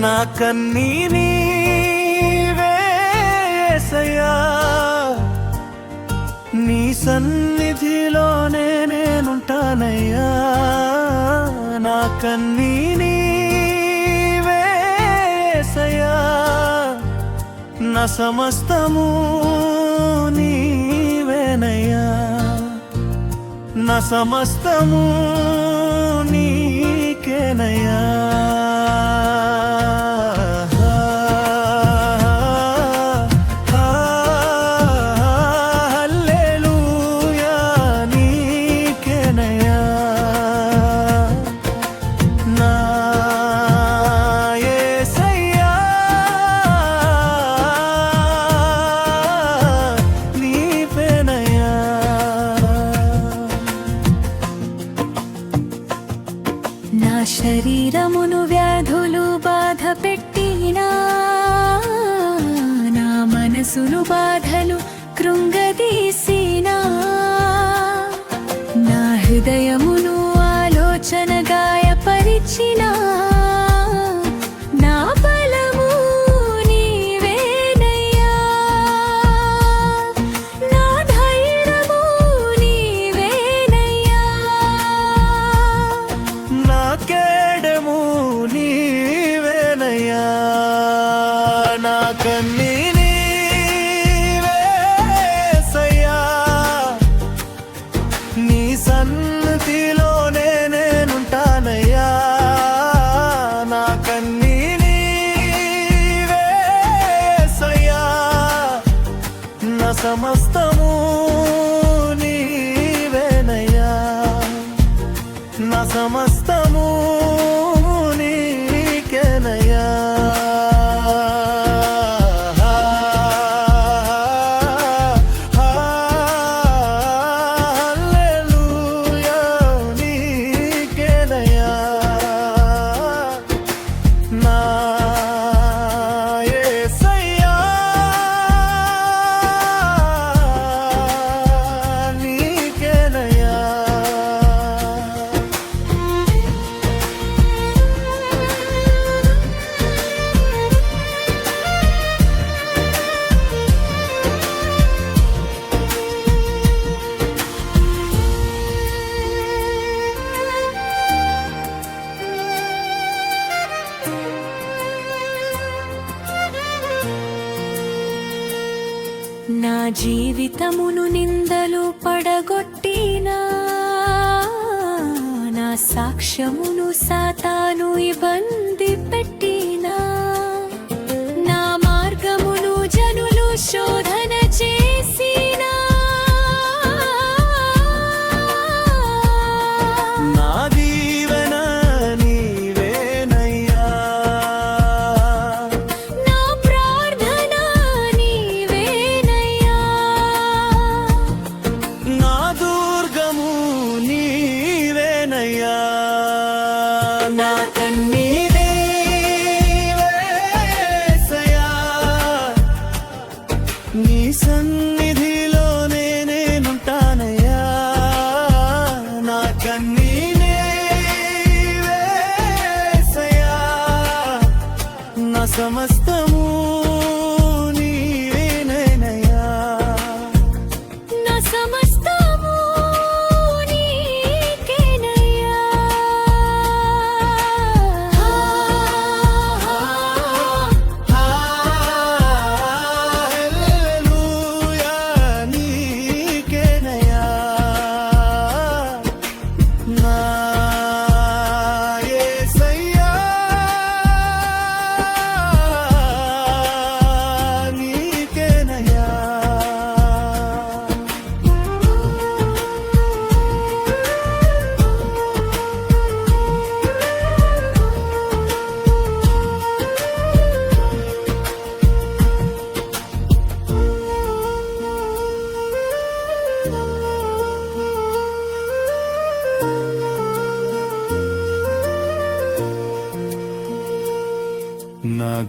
నా కన్నీ నీవేసయ్యా నీ సన్నిధిలోనే నేనుంటానయ్యా నా కన్నీ వేసయ్యా నా సమస్తము నీవేనయ్యా. నా సమస్తము నా శరీరమును వ్యాధులు బాధ పెట్టినా నా మనసును బాధలు కృంగదీసినా సన్నతిలోనే నా జీవితమును నిందలు పడగొట్టినా నా సాక్ష్యమును సాతాను ఇబ్బంది పెట్టి నా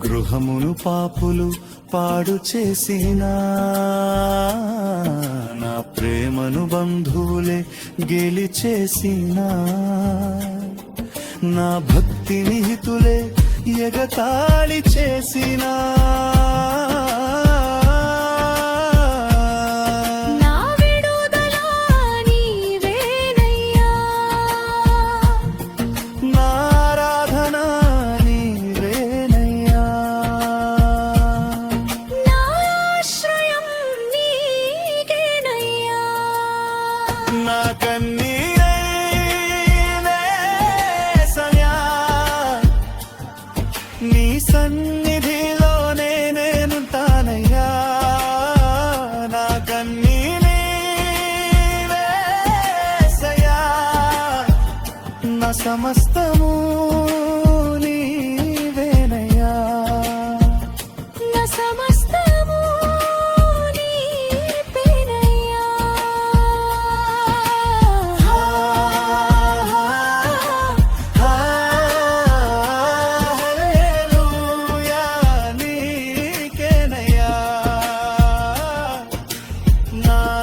గృహమును పాపులు పాడు చేసినా నా ప్రేమను బంధువులే గెలిచేసినా నా భక్తి నిహితులే ఎగతాళి చేసినా కన్నీరేసయా నీ సన్నిధిలోనే నేనుంటానయ్యా నా కన్నీరేసయా నా సమస్త now.